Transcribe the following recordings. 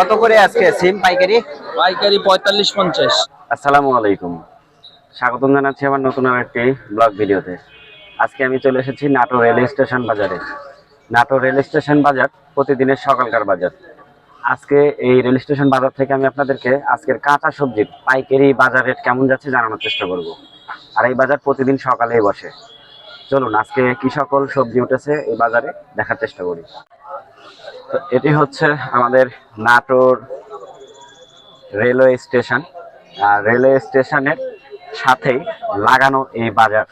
কত করে আজকে সিম পাইকারি? পাইকারি পঁয়তাল্লিশ পঞ্চাশ। আসসালামু আলাইকুম। স্বাগতম জানাচ্ছি আমার নতুন আর একটি ব্লগ ভিডিওতে। আজকে আমি চলে এসেছি নাটোর রেল স্টেশন বাজারে। নাটোর রেল স্টেশন বাজার প্রতিদিনের সকালকার বাজার। আজকে এই রেল স্টেশন বাজার থেকে আমি আপনাদেরকে আজকের কাঁচা সবজির পাইকারি বাজার রেট কেমন যাচ্ছে জানানোর চেষ্টা করব। আর এই বাজার প্রতিদিন সকালেই বসে। চলুন আজকে কি সকল সবজি উঠেছে এই বাজারে দেখার চেষ্টা করি। এটি হচ্ছে আমাদের নাটোর রেলওয়ে স্টেশন। আর রেলওয়ে স্টেশনের সাথেই লাগানো এই বাজার।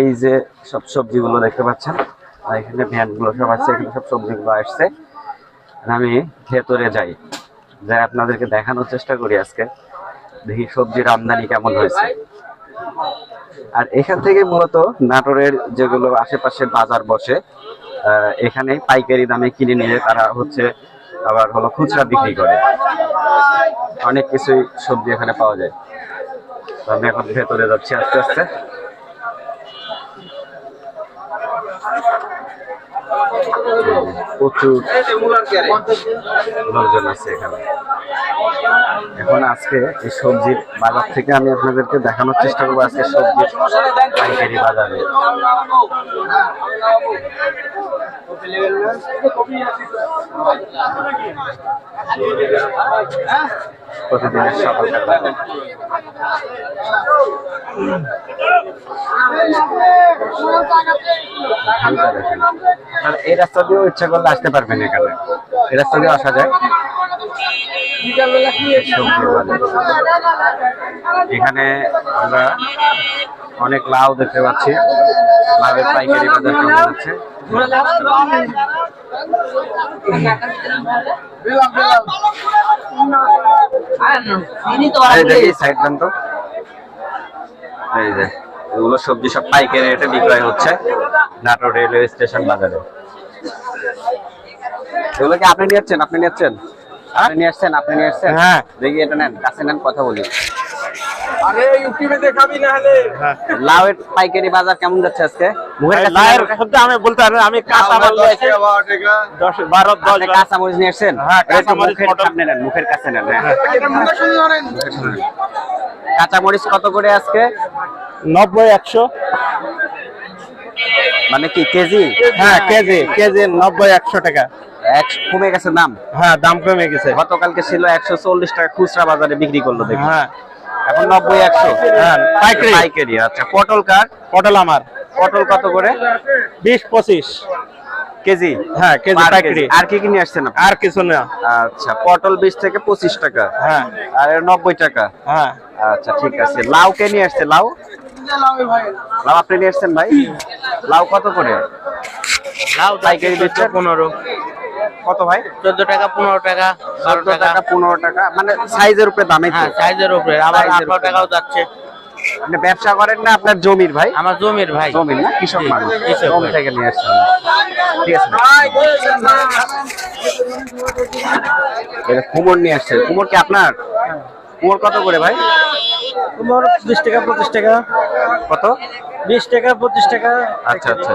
এই যে সব সবজিগুলো দেখতে পাচ্ছেন, আর এখানে ভ্যানগুলো সব আছে, এখানে সব সবজিগুলো আসছে। আমি ভেতরে যাই যাই আপনাদেরকে দেখানোর চেষ্টা করি আজকে, দেখি সবজির আমদানি কেমন হয়েছে। আর এখান থেকে মূলত নাটোরের যেগুলো আশেপাশে বাজার বসে এখানে পাইকারি দামে কিনে নিয়ে তারা হচ্ছে আবার হলো খুচরা বিক্রি করে। অনেক কিছুই সবজি এখানে পাওয়া যায়। তো আমি এখন ভেতরে যাচ্ছি আস্তে আস্তে। প্রচুর লোকজন আছে এখানে। এখন আজকে এই সবজির বাজার থেকে আমি আপনাদেরকে দেখানোর চেষ্টা করব আজকে সবজির পাইকারি বাজারে। আর এই রাস্তা দিয়েও ইচ্ছা করলে আসতে পারবেন এখানে। এই রাস্তা দিয়ে আসা যায়। এখানে আমরা অনেক লাউ দেখতে পাচ্ছি। লাউয়ের পাইকারি বাজার কেমন যে, এগুলো সবজি সব পাইকারি রেটে বিক্রয় হচ্ছে নাটোর রেলওয়ে স্টেশন বাজারে। এগুলো কি আপনি নিয়েছেন আপনি নিয়েছেন আপনি নিয়ে আসছেন আপনি নিয়ে আসছেন? হ্যাঁ। দেখি এটা নেন কাছে নেন কথা বলি। আরে ইউটিউবে দেখাবি না হলে। লাউয়ের পাইকারি বাজার কেমন যাচ্ছে আজকে? মুখের কাছে লায়ের নেন। শব্দ আমি বলতে পারব আমি কাঁচা মাল নিয়ে এসেছি। দশ বারো আপনি কাঁচা মরিচ নিয়ে আসছেন? হ্যাঁ, এই তো কাঁচামরিচ, মুখের পটল। সামনে নেন মুখের কাছে নেন। কাঁচা মরিচ কত করে আজকে? নব্বই একশো। মানে কি কেজি? হ্যাঁ কেজি কেজি নব্বই একশো টাকা। এক কমে গেছে দাম? হ্যাঁ দাম কমে গেছে। গতকালকে ছিল একশো চল্লিশ টাকা খুচরা বাজারে বিক্রি করল দেখি হ্যাঁ। এখন নব্বই একশো। হ্যাঁ, পাইকারি। পাইকারি আচ্ছা। পটল কার? পটল আমার। পটল কত করে? বিশ পঁচিশ। কেজি? হ্যাঁ কেজি পাইকারি। কেজি। আর কি কি নিয়ে আসছেন আর কিছু না। আচ্ছা পটল বিশ থেকে পঁচিশ টাকা। হ্যাঁ। আর এর নব্বই টাকা। হ্যাঁ। আচ্ছা ঠিক আছে। লাউ কে নিয়ে আসছে? লাউ? লাউ আপনি নিয়ে আসছেন ভাই? লাউ কত করে? লাউ পাইকারি দিচ্ছেন পনেরো। কত ভাই? চোদ্দ টাকা পনেরো টাকা বারো টাকা। পনেরো টাকা। মানে সাইজের উপরে দামে তো হ্যাঁ সাইজের উপরে। আবার আঠারো। টাকাও যাচ্ছে। আপনি ব্যবসা করেন না আপনার জমির ভাই? আমার জমির ভাই। জমির না? কৃষক মানুষ। জমি থেকে নিয়ে আসছেন। ঠিক আছে। ভাই। এটা কুমোর নিয়ে আসছে কুমোর কি আপনার? কুমোর কত করে ভাই? তোমার বিশ টাকা পঁচিশ টাকা। কত? বিশ টাকা পঁচিশ টাকা। আচ্ছা আচ্ছা।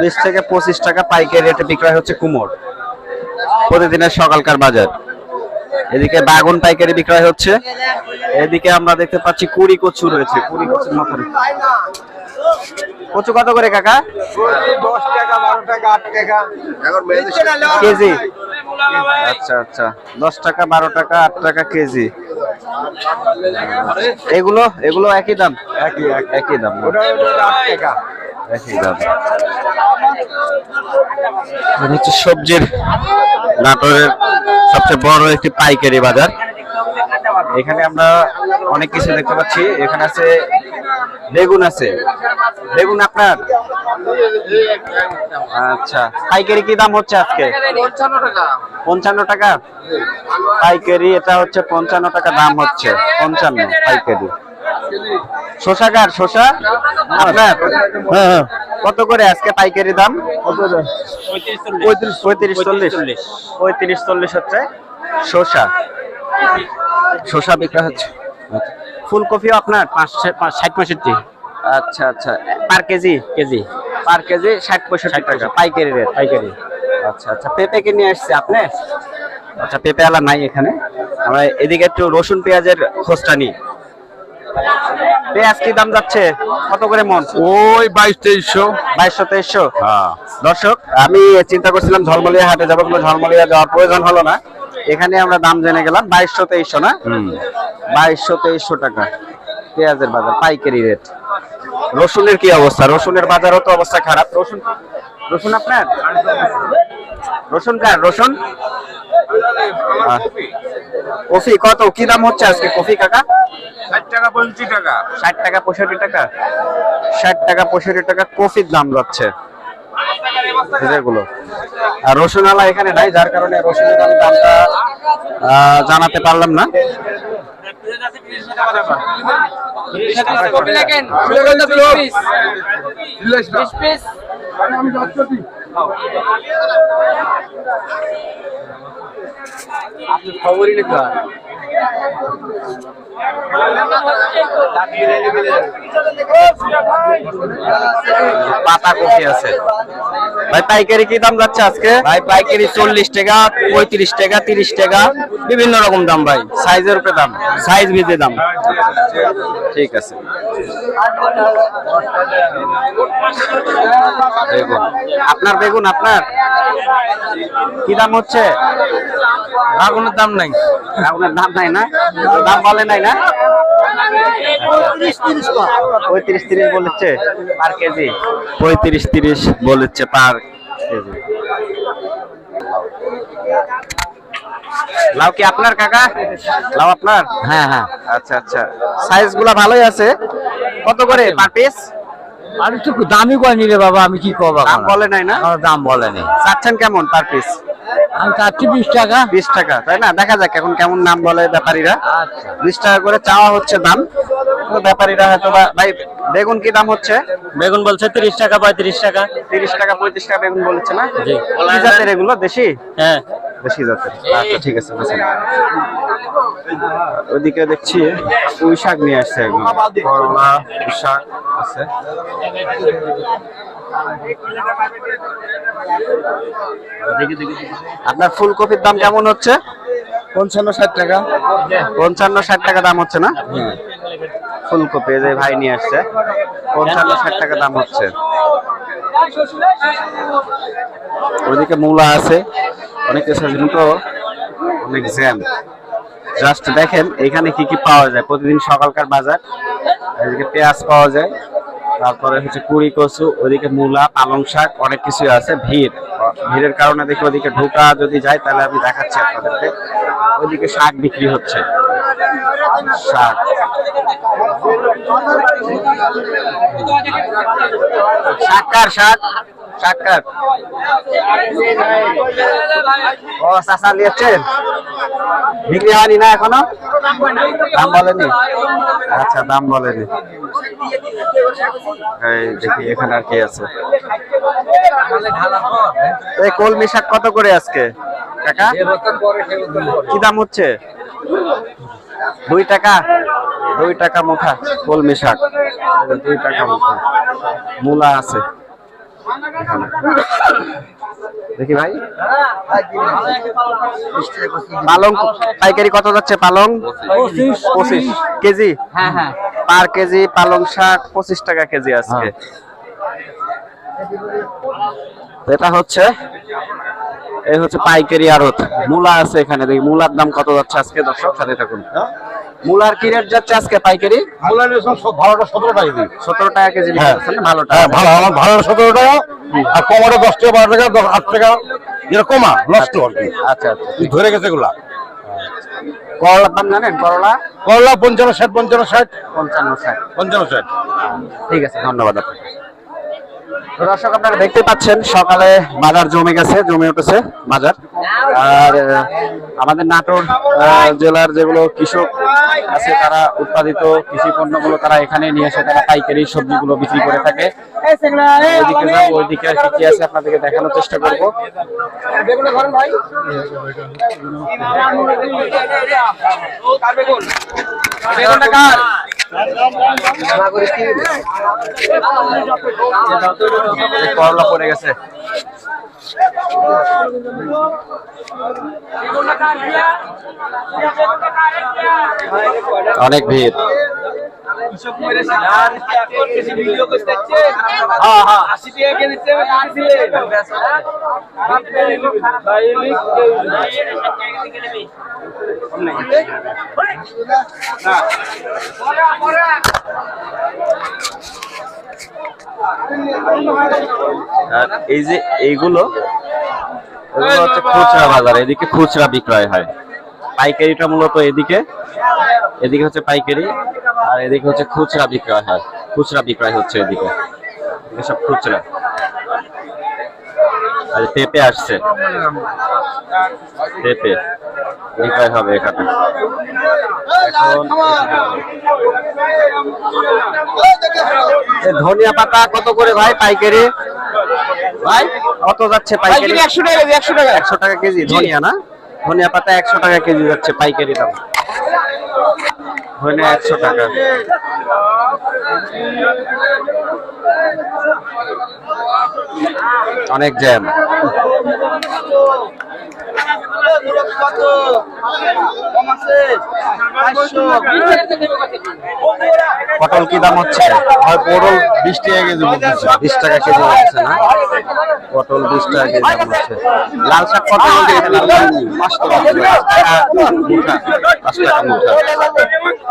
বিশ থেকে পঁচিশ টাকা পাইকারি রেটে বিক্রয় হচ্ছে কুমোর। প্রতিদিনের সকালকার বাজার। এদিকে বাগুন পাইকারি বিক্রয় হচ্ছে। এদিকে আমরা দেখতে পাচ্ছি কুড়ি কচু রয়েছে কুড়ি কচুর মতো কচু কত করে কাকা? দশ টাকা বারো টাকা আট টাকা। কেজি? আচ্ছা আচ্ছা। দশ টাকা বারো টাকা আট টাকা কেজি। এগুলো এগুলো একই দাম? একই দাম। টাকা। হচ্ছে সবজির নাটোরের সবচেয়ে বড় একটি পাইকারি বাজার। এখানে আমরা অনেক কিছু দেখতে পাচ্ছি। এখানে আছে বেগুন আছে। বেগুন আপনার? আচ্ছা। পাইকারি কি দাম হচ্ছে আজকে? পঞ্চান্ন টাকা। পাইকারি, এটা হচ্ছে পঞ্চান্ন টাকা দাম হচ্ছে। পঞ্চান্ন পাইকারি। শশা কার শশা আপনার? হ্যাঁ কত করে আজকে পাইকারি দাম? পঁয়ত্রিশ পঁয়ত্রিশ চল্লিশ। পঁয়ত্রিশ চল্লিশ হচ্ছে শসা। শসা বিক্রয় হচ্ছে। ফুলকপিও আপনার? পাঁচ ষাট পঁয়ষট্টি। আচ্ছা আচ্ছা। Per KG? KG. Per KG ষাট পঁয়ষট্টি টাকা। পাইকারি রেট পাইকারি। আচ্ছা আচ্ছা। পেঁপে কে নিয়ে আসছে আপনি? আচ্ছা পেঁপে আলা নাই এখানে। আমরা এদিকে একটু রসুন পেঁয়াজের খোঁজটা নিই। পেঁয়াজ কি দাম যাচ্ছে? কত করে মন? ওই বাইশ তেইশশো। বাইশশো তেইশশো। হ্যাঁ। দর্শক আমি চিন্তা করছিলাম ঝলমলিয়া হাটে যাব কিন্তু ঝলমলিয়া যাওয়ার প্রয়োজন হলো না। এখানে আমরা দাম জেনে গেলাম বাইশশো তেইশশো না? বাইশশো তেইশশো টাকা। পেঁয়াজের বাজার পাইকারি রেট। রসুনের কি অবস্থা? রসুনের বাজারও তো অবস্থা খারাপ। রসুন রসুন আপনার? রসুন কার? রসুন? কফি কত? কি দাম হচ্ছে আজকে কফি কাকা? ষাট টাকা পঞ্চাশ টাকা। ষাট টাকা পঁয়ষট্টি টাকা? ষাট টাকা পঁয়ষট্টি টাকা কফির দাম যাচ্ছে। আর রসুন আলা এখানে নাই যার কারণে রসুনের দামটা আহ, জানাতে পারলাম না। খবরই লিখা পাতা কফি আছে। ভাই পাইকারি কি দাম যাচ্ছে আজকে? ভাই পাইকারি চল্লিশ টাকা পঁয়ত্রিশ টাকা তিরিশ টাকা বিভিন্ন রকম দাম ভাই। সাইজের উপরে দাম সাইজ ভিত্তি দাম। ঠিক আছে। আপনার বেগুন আপনার? কি দাম হচ্ছে? আগুনের দাম নাই। আপনার দাম নাই না? দাম বলে নাই না? পঁয়ত্রিশ তিরিশ বলেছে। Per KG? পঁয়ত্রিশ তিরিশ বলেছে পার কেজি। লাউ কি আপনার কাকা? লাউ আপনার? হ্যাঁ হ্যাঁ। আচ্ছা আচ্ছা। সাইজগুলা ভালোই আছে। কত করে পার পিস আর একটু দামি কয়নি রে বাবা আমি কি করব দাম বলে নাই না? দাম বলেনি চাচ্ছেন কেমন পার পিস চাচ্ছি বিশ টাকা। বিশ টাকা তাই না? দেখা যাক এখন কেমন নাম বলে ব্যাপারীরা। আচ্ছা। বিশ টাকা করে চাওয়া হচ্ছে দাম। ব্যাপারীরা হয়তো বা ভাই বেগুন কি দাম হচ্ছে? বেগুন বলছে তিরিশ টাকা পঁয়ত্রিশ টাকা। তিরিশ টাকা পঁয়ত্রিশ টাকা বেগুন বলেছে না? জি। জাতের এগুলো? দেশি? হ্যাঁ। দেশি জাতের। আচ্ছা ঠিক আছে ওইদিকে দেখছি পুঁই শাক নিয়ে আসছে একদম করলা পুঁই শাক আছে। আপনার ফুলকপির দাম কেমন হচ্ছে? পঞ্চান্ন ষাট টাকা। পঞ্চান্ন ষাট টাকা দাম হচ্ছে না? ফুলকপি যে ভাই নিয়ে আসছে পঞ্চান্ন ষাট টাকা দাম হচ্ছে। ওইদিকে মূলা আছে অনেক তো অনেক জ্যাম। জাস্ট দেখেন এখানে কি কি পাওয়া যায়? প্রতিদিন সকালকার বাজার এদিকে পেঁয়াজ পাওয়া যায়। তারপরে হচ্ছে কুড়ি কচু ওইদিকে মূলা, পালং শাক, অনেক কিছু আছে, ভিড়। ভিড়ের কারণে দেখি ওদিকে ঢোকা যদি যায়, তাহলে আমি দেখাচ্ছি আপনাদেরকে। ওইদিকে শাক বিক্রি হচ্ছে। শাক। শাক শাক? কার ও চাষা নিয়েছেন? বিক্রি হয়নি না এখনও? দাম বলেনি? আচ্ছা দাম বলেনি। দেখি, এখানে আর কি আছে? এই কলমি শাক কত করে আজকে? কাকা? কি দাম হচ্ছে? দুই টাকা? দুই টাকা মুঠা কলমি শাক। দুই টাকা মুঠা। মূলা আছে। দেখি ভাই। পালং পাইকারি কত যাচ্ছে পালং? পঁচিশ। কেজি? হ্যাঁ হ্যাঁ। পার কেজি পালং শাক পঁচিশ টাকা কেজি আজকে। এটা হচ্ছে এই হচ্ছে পাইকারি আড়ত। মূলা আছে এখানে দেখি মূলার দাম কত যাচ্ছে আজকে? দর্শক সাথে থাকুন। মূলার কি রেট যাচ্ছে আজকে পাইকারি? ভালোটা সতেরো টাকা দিই সতেরো টাকা কেজি হ্যাঁ। ভালোটা হ্যাঁ ভালো আমার ভালো সতেরো টাকা। আর কমাটা দশ টাকা বারো টাকা দশ আট টাকা যেটা কমা নষ্ট আর কি। আচ্ছা আচ্ছা। ধরে গেছে এগুলা। করলার দাম জানেন করলা? করলা পঞ্চান্ন ষাট পঞ্চান্ন ষাট। পঞ্চান্ন ষাট। পঞ্চান্ন ষাট। ঠিক আছে ধন্যবাদ আপনাকে। দর্শক, আপনারা দেখতে পাচ্ছেন, সকালে বাজার জমে গেছে, জমে উঠেছে বাজার। আর আমাদের নাটোর জেলার যেগুলো কৃষক আছে, তারা উৎপাদিত কৃষি পণ্যগুলো তারা এখানে নিয়ে এসে তারা পাইকারি সবজিগুলো বিক্রি করে থাকে। ওইদিকে যাব, ওইদিকে আছে আপনাদেরকে দেখানোর চেষ্টা করব। বেগুনটা করলা পড়ে গেছে। অনেক ভিড়। আর এই যে এইগুলো, এগুলো হচ্ছে খুচরা বাজার, এদিকে খুচরা বিক্রয় হয়। পাইকারিটা মূলত এদিকে এদিকে হচ্ছে পাইকারি, আর এদিকে হচ্ছে খুচরা বিক্রয় হয়। খুচরা বিক্রয় হচ্ছে এদিকে। এসব সব খুচরা। আর পেঁপে আসছে। পেঁপে বিক্রয় হবে এখানে। ধনিয়া পাতা কত করে ভাই পাইকারি? ভাই? কত যাচ্ছে পাইকারি? একশো টাকা একশো টাকা। একশো টাকা কেজি ধনিয়া না? ধনিয়া পাতা একশো টাকা কেজি যাচ্ছে পাইকারি দাম। ধনিয়া একশো টাকা। অনেক জ্যাম। পটল কি দাম হচ্ছে? পটল বিশ টাকা কেজি বিশ টাকা কেজি হচ্ছে না? পটল বিশ টাকা কেজি দাম হচ্ছে। লাল শাক কত পাঁচ টাকা টাকা মুঠা, পাঁচ টাকা মুঠা।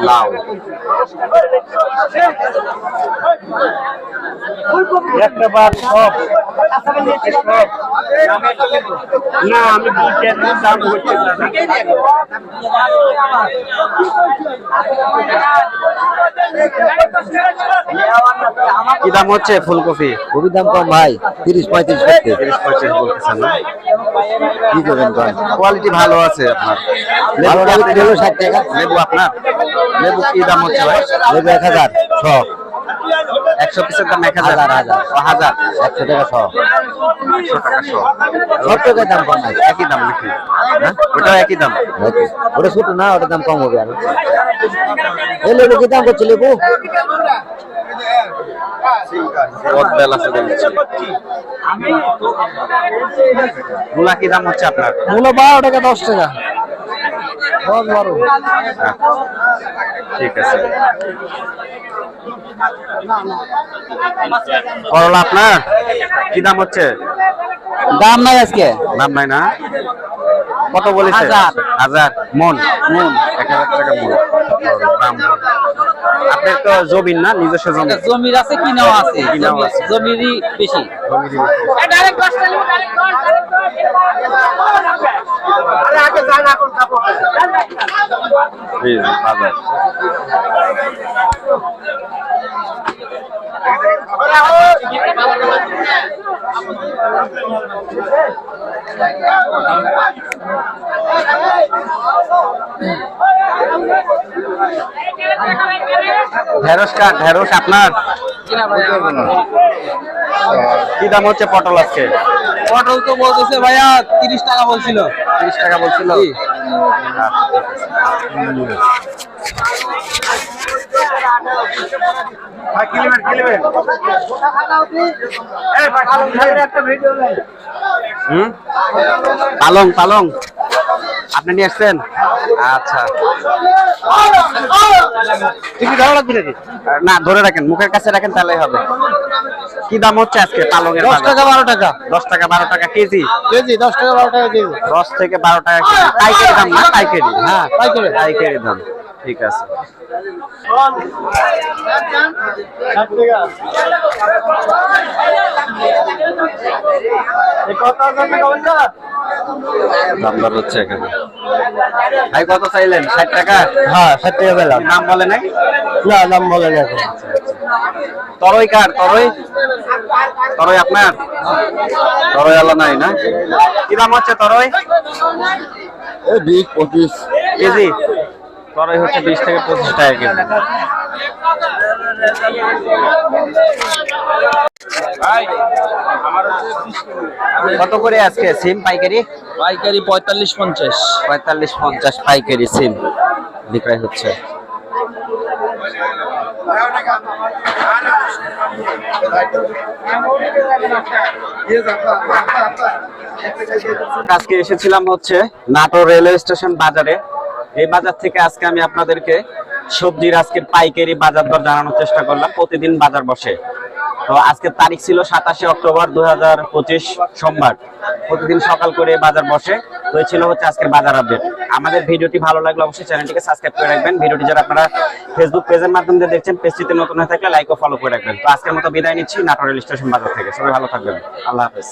লাউ একটা বার সব না আমি দাম হচ্ছে কি দাম হচ্ছে ফুলকপি? খুবই দাম কম ভাই তিরিশ পঁয়ত্রিশ তিরিশ পঁচিশ বলতেছেন না। কি করবেন কোয়ালিটি ভালো আছে আপনার। লাগে কিলো ষাট টাকা। লেবু আপনার? লেবু কি দাম হচ্ছে ভাই? লেবু এক হাজার ছ। একশো পিসের দাম এক হাজার? হাজার, হাজার। একশো টাকা ছ। একশো টাকা শো সব টাকার দাম কম একই দাম নাকি? হ্যাঁ? ওটাও একই দাম? ওটা ছোট না ওটার দাম কম হবে আর। এই লেবু কি দাম করছে লেবু? বহুত বেল আছে দেখছি মূলা কি দাম হচ্ছে আপনার? মূলো বারো টাকা দশ টাকা। দশ বারো। আচ্ছা, ঠিক আছে। করলা আপনার? কি দাম হচ্ছে? দাম নাই আজকে। দাম নাই না? কত বলেছে? হাজার। হাজার। মন। মন। এক হাজার টাকা মন। আপনার তো জমিন না নিজস্ব জমি। জমির আছে কি কিনাও আছে। কিনাও আছে। জমিরই বেশি। জমিরই বেশি। জি, জি, বাজার। ঢেঁড়স কাঠ ঢেঁড়স আপনার? কি দাম হচ্ছে পটল আজকে? পটল তো বলতেছে ভাইয়া তিরিশ টাকা বলছিল। তিরিশ টাকা বলছিল। পালং পালং। আপনি নিয়ে আসছেন? আচ্ছা। না ধরে রাখেন। মুখের কাছে রাখেন তাহলে হবে। কি দাম হচ্ছে আজকে পালংয়ের দশ টাকা বারো টাকা। দশ টাকা বারো টাকা কেজি। কেজি দশ টাকা বারো টাকা কেজি। দশ থেকে বারো টাকা কেজি। দাম না পাইকারি। হ্যাঁ পাইকারি পাইকারি দাম। ঠিক আছে। দাম হচ্ছে এখানে। ভাই কত চাইলেন? ষাট টাকা? হ্যাঁ ষাট টাকা পেলাম। নাম বলে নাই? না দাম বলে না এখন। তরই কার? তরই? তরই আপনার? তরই আলা নাই না? কি দাম হচ্ছে তরই? বিশ পঁচিশ। কেজি করাই হচ্ছে বিশ থেকে পঁচিশ টাকা কেজি। কত করে আজকে সিম পাইকারি? পাইকারি পঁয়তাল্লিশ পঞ্চাশ। পঁয়তাল্লিশ পঞ্চাশ পাইকারি সিম বিক্রয় হচ্ছে। আজকে এসেছিলাম হচ্ছে নাটোর রেলওয়ে স্টেশন বাজারে। এই বাজার থেকে আজকে আমি আপনাদেরকে সবজির আজকের পাইকারি বাজার দর জানানোর চেষ্টা করলাম। প্রতিদিন বাজার বসে। তো আজকের তারিখ ছিল সাতাশে অক্টোবর দু হাজার পঁচিশ সোমবার। প্রতিদিন সকাল করে বাজার বসে। তো ছিল হচ্ছে আজকের বাজার আপডেট আমাদের ভিডিওটি ভালো লাগলে অবশ্যই চ্যানেলটিকে সাবস্ক্রাইব করে রাখবেন। ভিডিওটি যারা আপনারা ফেসবুক পেজের মাধ্যমে দেখছেন পেজটিতে নতুন হয়ে থাকলে লাইক ও ফলো করে রাখবেন। তো আজকের মতো বিদায় নিচ্ছি নাটোর রেল স্টেশন বাজার থেকে। সবাই ভালো থাকবেন। আল্লাহ হাফেজ।